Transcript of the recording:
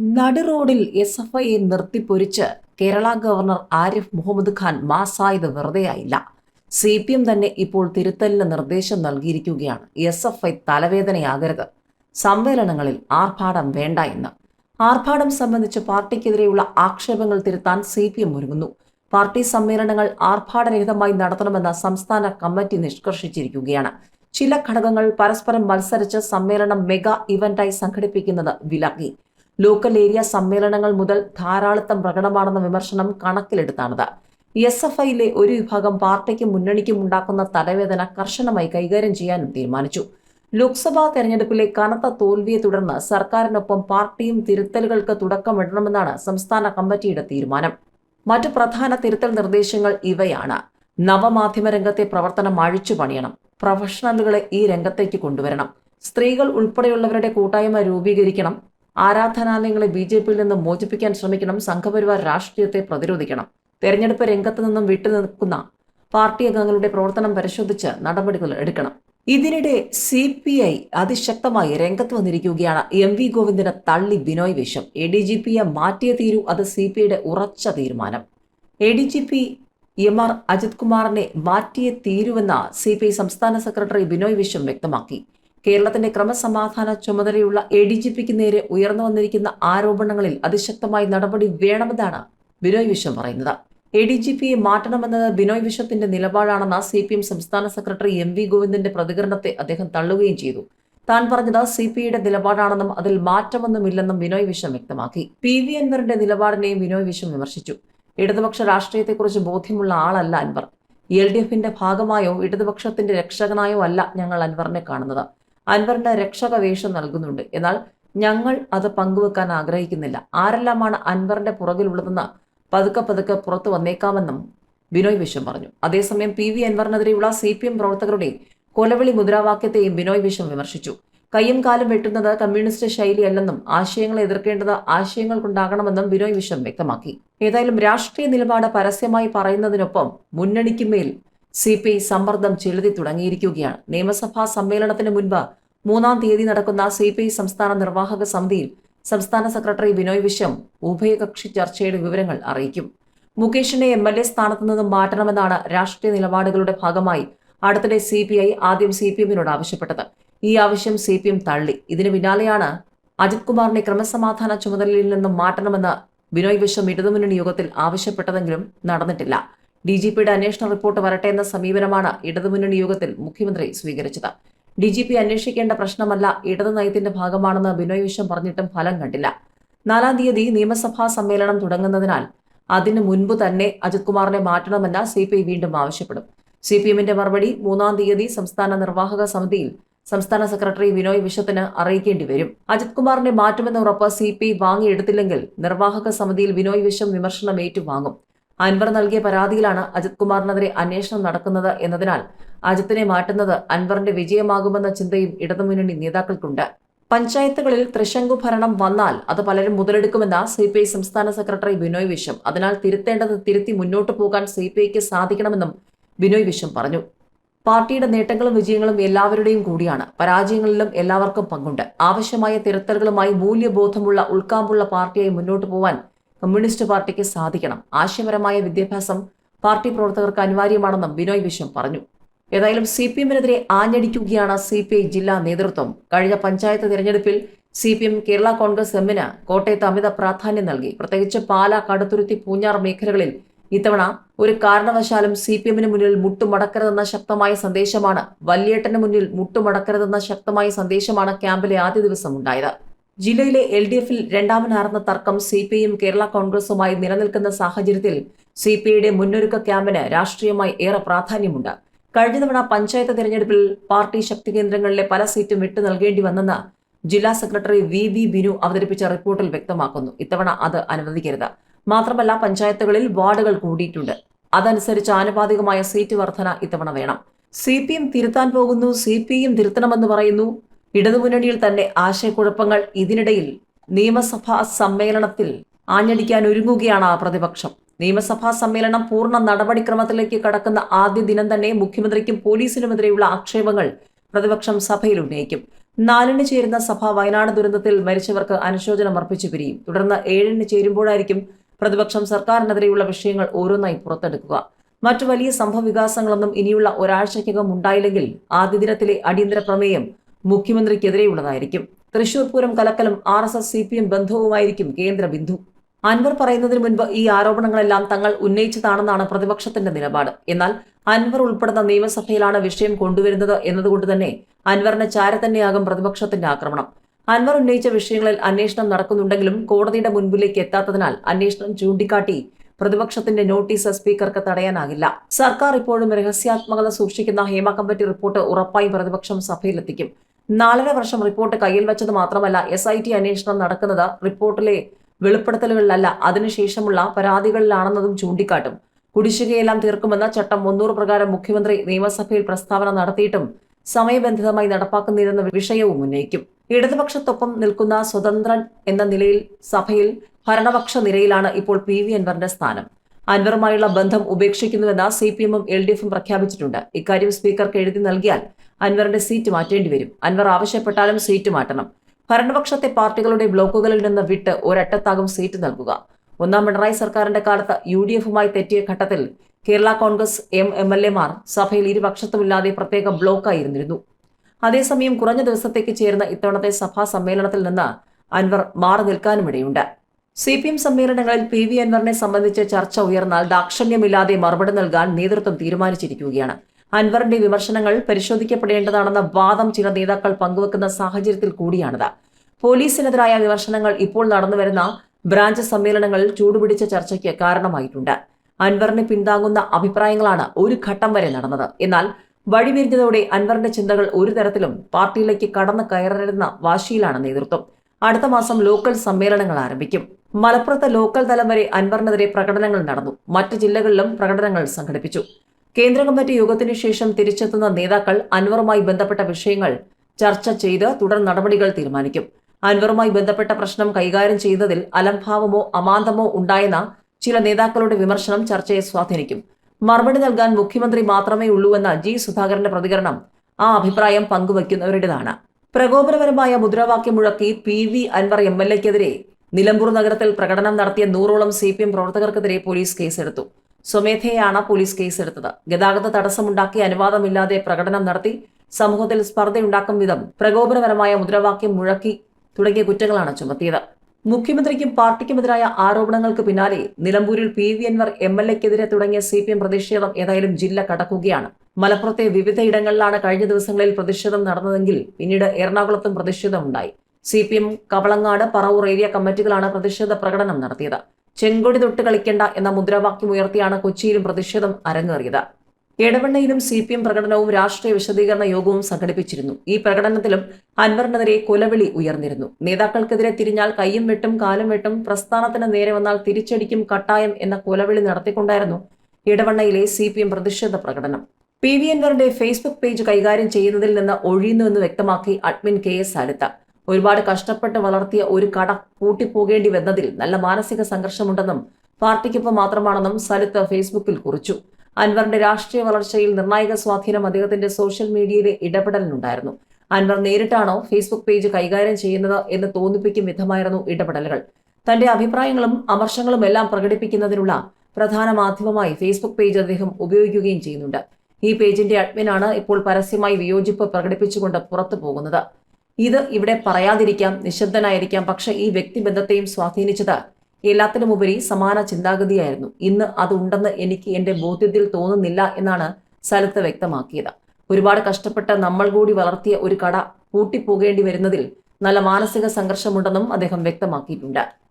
നടുറോഡിൽ S F ഐയെ നിർത്തിപ്പൊരിച്ച് Kerala governor Arif Muhammad Khan മാസായത് വെറുതെയായില്ല. സി പി എം തന്നെ ഇപ്പോൾ തിരുത്തലിന് നിർദ്ദേശം നൽകിയിരിക്കുകയാണ്. എസ് എഫ് ഐ തലവേദനയാകരുത്. സമ്മേളനങ്ങളിൽ ആർഭാടം വേണ്ട എന്ന്. ആർഭാടം സംബന്ധിച്ച് പാർട്ടിക്കെതിരെയുള്ള ആക്ഷേപങ്ങൾ തിരുത്താൻ സി പി എം ഒരുങ്ങുന്നു. പാർട്ടി സമ്മേളനങ്ങൾ ആർഭാടരഹിതമായി നടത്തണമെന്ന് സംസ്ഥാന കമ്മിറ്റി നിഷ്കർഷിച്ചിരിക്കുകയാണ്. ചില ഘടകങ്ങൾ പരസ്പരം മത്സരിച്ച് സമ്മേളനം മെഗാ ഇവന്റായി സംഘടിപ്പിക്കുന്നത് വിലക്കി. ലോക്കൽ ഏരിയ സമ്മേളനങ്ങൾ മുതൽ ധാരാളിത്തം പ്രകടമാണെന്ന വിമർശനം കണക്കിലെടുത്താണിത്. എസ് എഫ് ഐയിലെ ഒരു വിഭാഗം പാർട്ടിക്കും മുന്നണിക്കും ഉണ്ടാക്കുന്ന തലവേദന കർശനമായി കൈകാര്യം ചെയ്യാനും തീരുമാനിച്ചു. ലോക്സഭാ തെരഞ്ഞെടുപ്പിലെ കനത്ത തോൽവിയെ തുടർന്ന് സർക്കാരിനൊപ്പം പാർട്ടിയും തിരുത്തലുകൾക്ക് തുടക്കമിടണമെന്നാണ് സംസ്ഥാന കമ്മിറ്റിയുടെ തീരുമാനം. മറ്റു പ്രധാന തിരുത്തൽ നിർദ്ദേശങ്ങൾ ഇവയാണ്. നവമാധ്യമ രംഗത്തെ പ്രവർത്തനം അഴിച്ചു പണിയണം. പ്രൊഫഷണലുകളെ ഈ രംഗത്തേക്ക് കൊണ്ടുവരണം. സ്ത്രീകൾ ഉൾപ്പെടെയുള്ളവരുടെ കൂട്ടായ്മ രൂപീകരിക്കണം. ആരാധനാലയങ്ങളെ ബി ജെ പിയിൽ നിന്ന് മോചിപ്പിക്കാൻ ശ്രമിക്കണം. സംഘപരിവാർ രാഷ്ട്രീയത്തെ പ്രതിരോധിക്കണം. തെരഞ്ഞെടുപ്പ് രംഗത്ത് നിന്നും വിട്ടുനിൽക്കുന്ന പാർട്ടി അംഗങ്ങളുടെ പ്രവർത്തനം പരിശോധിച്ച് നടപടികൾ എടുക്കണം. ഇതിനിടെ സി പി ഐ അതിശക്തമായി രംഗത്ത് വന്നിരിക്കുകയാണ്. എം വി ഗോവിന്ദിനെ തള്ളി Binoy Viswam A D G പിയെ മാറ്റിയേ തീരൂ. അത് സി പി ഐയുടെ ഉറച്ച തീരുമാനം. A D G P M R Ajith കുമാറിനെ മാറ്റിയേ തീരുവെന്ന സി പി ഐ സംസ്ഥാന സെക്രട്ടറി ബിനോയ് വിശ്വം വ്യക്തമാക്കി. കേരളത്തിന്റെ ക്രമസമാധാന ചുമതലയുള്ള എ ഡി ജി പിക്ക് നേരെ ഉയർന്നു വന്നിരിക്കുന്ന ആരോപണങ്ങളിൽ അതിശക്തമായി നടപടി വേണമെന്നാണ് ബിനോയ് വിശ്വം പറയുന്നത്. എ ഡി ജി പിയെ മാറ്റണമെന്നത് ബിനോയ് വിശ്വത്തിന്റെ നിലപാടാണെന്ന സി പി എം സംസ്ഥാന സെക്രട്ടറി എം വി ഗോവിന്ദന്റെ പ്രതികരണത്തെ അദ്ദേഹം തള്ളുകയും ചെയ്തു. താൻ പറഞ്ഞത് സി പി ഐയുടെ നിലപാടാണെന്നും അതിൽ മാറ്റമൊന്നുമില്ലെന്നും ബിനോയ് വിശ്വം വ്യക്തമാക്കി. പി വി അൻവറിന്റെ നിലപാടിനെയും ബിനോയ് വിശ്വം വിമർശിച്ചു. ഇടതുപക്ഷ രാഷ്ട്രീയത്തെക്കുറിച്ച് ബോധ്യമുള്ള ആളല്ല അൻവർ. എൽ ഡി എഫിന്റെ ഭാഗമായോ ഇടതുപക്ഷത്തിന്റെ രക്ഷകനായോ അല്ല ഞങ്ങൾ അൻവറിനെ കാണുന്നത്. അൻവറിന്റെ രക്ഷക വേഷം നൽകുന്നുണ്ട്. എന്നാൽ ഞങ്ങൾ അത് പങ്കുവെക്കാൻ ആഗ്രഹിക്കുന്നില്ല. ആരെല്ലാമാണ് അൻവറിന്റെ പുറകിലുള്ളതെന്ന് പതുക്കെ പതുക്കെ പുറത്തു വന്നേക്കാമെന്നും ബിനോയ് വിശ്വം പറഞ്ഞു. അതേസമയം പി വി അൻവറിനെതിരെയുള്ള സി പി എം പ്രവർത്തകരുടെ കൊലവിളി മുദ്രാവാക്യത്തെയും ബിനോയ് വിശ്വം വിമർശിച്ചു. കയ്യും കാലും വെട്ടുന്നത് കമ്മ്യൂണിസ്റ്റ് ശൈലിയല്ലെന്നും ആശയങ്ങളെ എതിർക്കേണ്ടത് ആശയങ്ങൾ കൊണ്ടാകണമെന്നും ബിനോയ് വിശ്വം വ്യക്തമാക്കി. ഏതായാലും രാഷ്ട്രീയ നിലപാട് പരസ്യമായി പറയുന്നതിനൊപ്പം മുന്നണിക്കുമേൽ സി പി സമ്മർദ്ദം ചെലുത്തി തുടങ്ങിയിരിക്കുകയാണ്. നിയമസഭാ സമ്മേളനത്തിന് മുൻപ് മൂന്നാം തീയതി നടക്കുന്ന സി പി ഐ സംസ്ഥാന നിർവാഹക സമിതിയിൽ സംസ്ഥാന സെക്രട്ടറി ബിനോയ് വിശ്വം ഉഭയകക്ഷി ചർച്ചയുടെ വിവരങ്ങൾ അറിയിക്കും. മുകേഷിനെ എം എൽ എ സ്ഥാനത്തു നിന്നും മാറ്റണമെന്നാണ് രാഷ്ട്രീയ നിലപാടുകളുടെ ഭാഗമായി അടുത്തിടെ സി പി ഐ ആദ്യം സി പി എമ്മിനോട് ആവശ്യപ്പെട്ടത്. ഈ ആവശ്യം സി പി എം തള്ളി. ഇതിന് പിന്നാലെയാണ് അജിത് കുമാറിനെ ക്രമസമാധാന ചുമതലയിൽ നിന്നും മാറ്റണമെന്ന് ബിനോയ് വിശ്വം ഇടതുമുന്നണി യോഗത്തിൽ ആവശ്യപ്പെട്ടതെങ്കിലും നടന്നിട്ടില്ല. ഡി ജി പിയുടെ അന്വേഷണ റിപ്പോർട്ട് വരട്ടെ എന്ന സമീപനമാണ് ഇടതുമുന്നണി യോഗത്തിൽ മുഖ്യമന്ത്രി സ്വീകരിച്ചത്. ഡി ജി പി അന്വേഷിക്കേണ്ട പ്രശ്നമല്ല ഇടതു നയത്തിന്റെ ഭാഗമാണെന്ന് ബിനോയ് വിശ്വം പറഞ്ഞിട്ടും ഫലം കണ്ടില്ല. നാലാം തീയതി നിയമസഭാ സമ്മേളനം തുടങ്ങുന്നതിനാൽ അതിനു മുൻപ് തന്നെ അജിത് കുമാറിനെ മാറ്റണമെന്ന് സി പി ഐ വീണ്ടും ആവശ്യപ്പെടും. സി പി എമ്മിന്റെ മറുപടി മൂന്നാം തീയതി സംസ്ഥാന നിർവാഹക സമിതിയിൽ സംസ്ഥാന സെക്രട്ടറി വിനോയ് വിശ്വത്തിന് അറിയിക്കേണ്ടി വരും. അജിത് കുമാറിനെ മാറ്റുമെന്ന ഉറപ്പ് സി പി ഐ വാങ്ങിയെടുത്തില്ലെങ്കിൽ നിർവാഹക സമിതിയിൽ വിനോയ് വിശ്വം വിമർശനം ഏറ്റുവാങ്ങും. അൻവർ നൽകിയ പരാതിയിലാണ് അജിത് കുമാറിനെതിരെ അന്വേഷണം നടക്കുന്നത് എന്നതിനാൽ അജിത്തിനെ മാറ്റുന്നത് അൻവറിന്റെ വിജയമാകുമെന്ന ചിന്തയും ഇടതുമുന്നണി നേതാക്കൾക്കുണ്ട്. പഞ്ചായത്തുകളിൽ ത്രിശങ്കു ഭരണം വന്നാൽ അത് പലരും മുതലെടുക്കുമെന്ന സി പി ഐ സംസ്ഥാന സെക്രട്ടറി ബിനോയ് വിശ്വം. അതിനാൽ തിരുത്തേണ്ടത് തിരുത്തി മുന്നോട്ട് പോകാൻ സി പി ഐക്ക് സാധിക്കണമെന്നും ബിനോയ് വിശ്വം പറഞ്ഞു. പാർട്ടിയുടെ നേട്ടങ്ങളും വിജയങ്ങളും എല്ലാവരുടെയും കൂടിയാണ്. പരാജയങ്ങളിലും എല്ലാവർക്കും പങ്കുണ്ട്. ആവശ്യമായ തിരുത്തലുകളുമായി മൂല്യബോധമുള്ള ഉൾക്കാമ്പുള്ള പാർട്ടിയായി മുന്നോട്ട് പോവാൻ കമ്മ്യൂണിസ്റ്റ് പാർട്ടിക്ക് സാധിക്കണം. ആശയപരമായ വിദ്യാഭ്യാസം പാർട്ടി പ്രവർത്തകർക്ക് അനിവാര്യമാണെന്നും ബിനോയ് വിശ്വം പറഞ്ഞു. ഏതായാലും സി പി എമ്മിനെതിരെ ആഞ്ഞടിക്കുകയാണ് സി പി ഐ ജില്ലാ നേതൃത്വം. കഴിഞ്ഞ പഞ്ചായത്ത് തിരഞ്ഞെടുപ്പിൽ C P M Kerala Congress എമ്മിന് കോട്ടയത്ത് അമിത പ്രാധാന്യം നൽകി. പ്രത്യേകിച്ച് പാല കടുത്തുരുത്തി പൂഞ്ഞാർ മേഖലകളിൽ ഇത്തവണ ഒരു കാരണവശാലും സി പി എമ്മിന് മുന്നിൽ മുട്ടുമടക്കരുതെന്ന ശക്തമായ സന്ദേശമാണ് വല്യേട്ടന് മുന്നിൽ മുട്ടുമടക്കരുതെന്ന ശക്തമായ സന്ദേശമാണ് ക്യാമ്പിലെ ആദ്യ ദിവസം ഉണ്ടായത്. ജില്ലയിലെ എൽ ഡി എഫിൽ രണ്ടാമനാർന്ന തർക്കം സി പി ഐയും കേരള കോൺഗ്രസുമായി നിലനിൽക്കുന്ന സാഹചര്യത്തിൽ സി പി ഐയുടെ മുന്നൊരുക്ക ക്യാമ്പിന് രാഷ്ട്രീയമായി ഏറെ പ്രാധാന്യമുണ്ട്. കഴിഞ്ഞ തവണ പഞ്ചായത്ത് തെരഞ്ഞെടുപ്പിൽ പാർട്ടി ശക്തി കേന്ദ്രങ്ങളിലെ പല സീറ്റും വിട്ടു നൽകേണ്ടി വന്നെന്ന് ജില്ലാ സെക്രട്ടറി വി ബി ബിനു അവതരിപ്പിച്ച റിപ്പോർട്ടിൽ വ്യക്തമാക്കുന്നു. ഇത്തവണ അത് അനുവദിക്കരുത്. മാത്രമല്ല പഞ്ചായത്തുകളിൽ വാർഡുകൾ കൂടിയിട്ടുണ്ട്. അതനുസരിച്ച് ആനുപാതികമായ സീറ്റ് വർധന ഇത്തവണ വേണം. സി പി എം തിരുത്താൻ പോകുന്നു സി പി എം തിരുത്തണമെന്ന് പറയുന്നു ഇടതുമുന്നണിയിൽ തന്നെ ആശയക്കുഴപ്പങ്ങൾ ഇതിനിടയിൽ നിയമസഭാ സമ്മേളനത്തിൽ ആഞ്ഞടിക്കാൻ ഒരുങ്ങുകയാണ് പ്രതിപക്ഷം. നിയമസഭാ സമ്മേളനം പൂർണ നടപടിക്രമത്തിലേക്ക് കടക്കുന്ന ആദ്യ ദിനം തന്നെ മുഖ്യമന്ത്രിക്കും പോലീസിനുമെതിരെയുള്ള ആക്ഷേപങ്ങൾ പ്രതിപക്ഷം സഭയിൽ ഉന്നയിക്കും. നാലിന് ചേരുന്ന സഭ വയനാട് ദുരന്തത്തിൽ മരിച്ചവർക്ക് അനുശോചനം അർപ്പിച്ചു പിരിയും. തുടർന്ന് ഏഴിന് ചേരുമ്പോഴായിരിക്കും പ്രതിപക്ഷം സർക്കാരിനെതിരെയുള്ള വിഷയങ്ങൾ ഓരോന്നായി പുറത്തെടുക്കുക. മറ്റു വലിയ സംഭവവികാസങ്ങളൊന്നും ഇനിയുള്ള ഒരാഴ്ചയ്ക്കകം ഉണ്ടായില്ലെങ്കിൽ ആദ്യ ദിനത്തിലെ അടിയന്തര പ്രമേയം മുഖ്യമന്ത്രിക്കെതിരെയുള്ളതായിരിക്കും. Thrissur Pooram കലക്കലും R S S C P M ബന്ധവുമായിരിക്കും കേന്ദ്ര ബിന്ദു. അൻവർ പറയുന്നതിന് മുൻപ് ഈ ആരോപണങ്ങളെല്ലാം തങ്ങൾ ഉന്നയിച്ചതാണെന്നാണ് പ്രതിപക്ഷത്തിന്റെ നിലപാട്. എന്നാൽ അൻവർ ഉൾപ്പെടുന്ന നിയമസഭയിലാണ് വിഷയം കൊണ്ടുവരുന്നത് എന്നതുകൊണ്ട് തന്നെ അൻവറിന് ചാര തന്നെയാകും പ്രതിപക്ഷത്തിന്റെ ആക്രമണം. അൻവർ ഉന്നയിച്ച വിഷയങ്ങളിൽ അന്വേഷണം നടക്കുന്നുണ്ടെങ്കിലും കോടതിയുടെ മുൻപിലേക്ക് എത്താത്തതിനാൽ അന്വേഷണം ചൂണ്ടിക്കാട്ടി പ്രതിപക്ഷത്തിന്റെ നോട്ടീസ് സ്പീക്കർക്ക് തടയാനാകില്ല. സർക്കാർ ഇപ്പോഴും രഹസ്യാത്മകത സൂക്ഷിക്കുന്ന ഹേമ കമ്മിറ്റി റിപ്പോർട്ട് ഉറപ്പായും പ്രതിപക്ഷം സഭയിലെത്തിക്കും. നാലര വർഷം റിപ്പോർട്ട് കയ്യിൽ വെച്ചത് മാത്രമല്ല എസ് ഐ ടി അന്വേഷണം നടക്കുന്നത് റിപ്പോർട്ടിലെ വെളിപ്പെടുത്തലുകളിലല്ല. അതിനുശേഷമുള്ള പരാതികളിലാണെന്നതും ചൂണ്ടിക്കാട്ടും. കുടിശ്ശികയെല്ലാം തീർക്കുമെന്ന ചട്ടം മുന്നൂറ് പ്രകാരം മുഖ്യമന്ത്രി നിയമസഭയിൽ പ്രസ്താവന നടത്തിയിട്ടും സമയബന്ധിതമായി നടപ്പാക്കുന്നില്ലെന്ന വിഷയവും ഉന്നയിക്കും. ഇടതുപക്ഷത്തൊപ്പം നിൽക്കുന്ന സ്വതന്ത്രൻ എന്ന നിലയിൽ സഭയിൽ ഭരണപക്ഷ നിരയിലാണ് ഇപ്പോൾ പി വി അൻവറിന്റെ സ്ഥാനം. അൻവറുമായുള്ള ബന്ധം ഉപേക്ഷിക്കുന്നുവെന്ന് സി പി എമ്മും എൽ ഡി എഫും പ്രഖ്യാപിച്ചിട്ടുണ്ട്. ഇക്കാര്യം സ്പീക്കർക്ക് എഴുതി നൽകിയാൽ അൻവറിന്റെ സീറ്റ് മാറ്റേണ്ടി വരും. അൻവർ ആവശ്യപ്പെട്ടാലും സീറ്റ് മാറ്റണം. ഭരണപക്ഷത്തെ പാർട്ടികളുടെ ബ്ലോക്കുകളിൽ നിന്ന് വിട്ട് ഒരറ്റത്താകും സീറ്റ് നൽകുക. ഒന്നാം പിണറായി സർക്കാരിന്റെ കാലത്ത് യു ഡി എഫുമായി തെറ്റിയ ഘട്ടത്തിൽ Kerala Congress M M L എമാർ സഭയിൽ ഇരുപക്ഷത്തുമില്ലാതെ പ്രത്യേക ബ്ലോക്കായിരുന്നിരുന്നു. അതേസമയം കുറഞ്ഞ ദിവസത്തേക്ക് ചേർന്ന ഇത്തവണത്തെ സഭാ സമ്മേളനത്തിൽ നിന്ന് അൻവർ മാറി നിൽക്കാനുമിടയുണ്ട്. സി പി എം സമ്മേളനങ്ങളിൽ പി വി അൻവറിനെ സംബന്ധിച്ച് ചർച്ച ഉയർന്നാൽ ദാക്ഷണ്യമില്ലാതെ മറുപടി നൽകാൻ നേതൃത്വം തീരുമാനിച്ചിരിക്കുകയാണ്. അൻവറിന്റെ വിമർശനങ്ങൾ പരിശോധിക്കപ്പെടേണ്ടതാണെന്ന വാദം ചില നേതാക്കൾ പങ്കുവെക്കുന്ന സാഹചര്യത്തിൽ കൂടിയാണിത്. പോലീസിനെതിരായ വിമർശനങ്ങൾ ഇപ്പോൾ നടന്നുവരുന്ന ബ്രാഞ്ച് സമ്മേളനങ്ങളിൽ ചൂടുപിടിച്ച ചർച്ചയ്ക്ക് കാരണമായിട്ടുണ്ട്. അൻവറിനെ പിന്താങ്ങുന്ന അഭിപ്രായങ്ങളാണ് ഒരു ഘട്ടം വരെ നടന്നത്. എന്നാൽ വഴിപിരിഞ്ഞതോടെ അൻവറിന്റെ ചിന്തകൾ ഒരു തരത്തിലും പാർട്ടിയിലേക്ക് കടന്നു കയറരുന്ന വാശിയിലാണ് നേതൃത്വം. അടുത്ത മാസം ലോക്കൽ സമ്മേളനങ്ങൾ ആരംഭിക്കും. മലപ്പുറത്ത് ലോക്കൽ തലം വരെ അൻവറിനെതിരെ പ്രകടനങ്ങൾ നടന്നു. മറ്റ് ജില്ലകളിലും പ്രകടനങ്ങൾ സംഘടിപ്പിച്ചു. കേന്ദ്ര കമ്മിറ്റി യോഗത്തിനു ശേഷം തിരിച്ചെത്തുന്ന നേതാക്കൾ അൻവറുമായി ബന്ധപ്പെട്ട വിഷയങ്ങൾ ചർച്ച ചെയ്ത് തുടർ നടപടികൾ തീരുമാനിക്കും. അൻവറുമായി ബന്ധപ്പെട്ട പ്രശ്നം കൈകാര്യം ചെയ്യുന്നതിൽ അലംഭാവമോ അമാന്തമോ ഉണ്ടായെന്ന ചില നേതാക്കളുടെ വിമർശനം ചർച്ചയെ സ്വാധീനിക്കും. മറുപടി നൽകാൻ മുഖ്യമന്ത്രി മാത്രമേ ഉള്ളൂവെന്ന ജി സുധാകരന്റെ പ്രതികരണം ആ അഭിപ്രായം പങ്കുവയ്ക്കുന്നവരുടേതാണ്. പ്രകോപനപരമായ മുദ്രാവാക്യം മുഴക്കി P V Anvar M L എക്കെതിരെ Nilambur നഗരത്തിൽ പ്രകടനം നടത്തിയ നൂറോളം സി പി എം പ്രവർത്തകർക്കെതിരെ പോലീസ് കേസെടുത്തു. സ്വമേധയാണ് പോലീസ് കേസെടുത്തത്. ഗതാഗത തടസ്സമുണ്ടാക്കി അനുവാദമില്ലാതെ പ്രകടനം നടത്തി സമൂഹത്തിൽ സ്പർദ്ധയുണ്ടാക്കും വിധം പ്രകോപനപരമായ മുദ്രാവാക്യം മുഴക്കി തുടങ്ങിയ കുറ്റങ്ങളാണ് ചുമത്തിയത്. മുഖ്യമന്ത്രിക്കും പാർട്ടിക്കുമെതിരായ ആരോപണങ്ങൾക്ക് പിന്നാലെ നിലമ്പൂരിൽ P V Anvar M L എക്കെതിരെ തുടങ്ങിയ സി പി എം പ്രതിഷേധം ഏതായാലും ജില്ല കടക്കുകയാണ്. മലപ്പുറത്തെ വിവിധ ഇടങ്ങളിലാണ് കഴിഞ്ഞ ദിവസങ്ങളിൽ പ്രതിഷേധം നടന്നതെങ്കിൽ പിന്നീട് എറണാകുളത്തും പ്രതിഷേധമുണ്ടായി C P M Kavalangad Paravur area കമ്മിറ്റികളാണ് പ്രതിഷേധ പ്രകടനം നടത്തിയത്. ചെങ്കൊടി തൊട്ട് കളിക്കേണ്ട എന്ന മുദ്രാവാക്യം ഉയർത്തിയാണ് കൊച്ചിയിലും പ്രതിഷേധം അരങ്ങേറിയത്. എടവണ്ണയിലും സി പി എം പ്രകടനവും രാഷ്ട്രീയ വിശദീകരണ യോഗവും സംഘടിപ്പിച്ചിരുന്നു. ഈ പ്രകടനത്തിലും അൻവറിനെതിരെ കൊലവിളി ഉയർന്നിരുന്നു. നേതാക്കൾക്കെതിരെ തിരിഞ്ഞാൽ കയ്യും വെട്ടും കാലും വെട്ടും പ്രസ്ഥാനത്തിന് നേരെ വന്നാൽ തിരിച്ചടിക്കും കട്ടായം എന്ന കൊലവിളി നടത്തിക്കൊണ്ടായിരുന്നു ഇടവണ്ണയിലെ സി പി എം പ്രതിഷേധ പ്രകടനം. പി വി അൻവറിന്റെ ഫേസ്ബുക്ക് പേജ് കൈകാര്യം ചെയ്യുന്നതിൽ നിന്ന് ഒഴിയുന്നുവെന്ന് വ്യക്തമാക്കി അഡ്മിൻ കെ എസ് അലിത്ത ഒരുപാട് കഷ്ടപ്പെട്ട് വളർത്തിയ ഒരു കട പൂട്ടിപ്പോകേണ്ടി വന്നതിൽ നല്ല മാനസിക സംഘർഷമുണ്ടെന്നും പാർട്ടിക്കൊപ്പം മാത്രമാണെന്നും സലിത്ത് ഫേസ്ബുക്കിൽ കുറിച്ചു. അൻവറിന്റെ രാഷ്ട്രീയ വളർച്ചയിൽ നിർണായക സ്വാധീനം അദ്ദേഹത്തിന്റെ സോഷ്യൽ മീഡിയയിലെ ഇടപെടലിനുണ്ടായിരുന്നു. അൻവർ നേരിട്ടാണോ ഫേസ്ബുക്ക് പേജ് കൈകാര്യം ചെയ്യുന്നത് എന്ന് തോന്നിപ്പിക്കും വിധമായിരുന്നു ഇടപെടലുകൾ. തന്റെ അഭിപ്രായങ്ങളും അമർശങ്ങളും എല്ലാം പ്രകടിപ്പിക്കുന്നതിനുള്ള പ്രധാന മാധ്യമമായി ഫേസ്ബുക്ക് പേജ് അദ്ദേഹം ഉപയോഗിക്കുകയും ചെയ്യുന്നുണ്ട്. ഈ പേജിന്റെ അഡ്മിനാണ് ഇപ്പോൾ പരസ്യമായി വിയോജിപ്പ് പ്രകടിപ്പിച്ചുകൊണ്ട് പുറത്തു പോകുന്നത് ഇത് ഇവിടെ പറയാതിരിക്കാം നിശബ്ദനായിരിക്കാം. പക്ഷെ ഈ വ്യക്തിബന്ധത്തെയും സ്വാധീനിച്ചത് എല്ലാത്തിനുമുപരി സമാന ചിന്താഗതിയായിരുന്നു. ഇന്ന് അതുണ്ടെന്ന് എനിക്ക് എന്റെ ബോധ്യത്തിൽ തോന്നുന്നില്ല എന്നാണ് സ്ഥലത്ത് വ്യക്തമാക്കിയത്. ഒരുപാട് കഷ്ടപ്പെട്ട് നമ്മൾ കൂടി വളർത്തിയ ഒരു കട പൂട്ടിപ്പോകേണ്ടി വരുന്നതിൽ നല്ല മാനസിക സംഘർഷമുണ്ടെന്നും അദ്ദേഹം വ്യക്തമാക്കിയിട്ടുണ്ട്.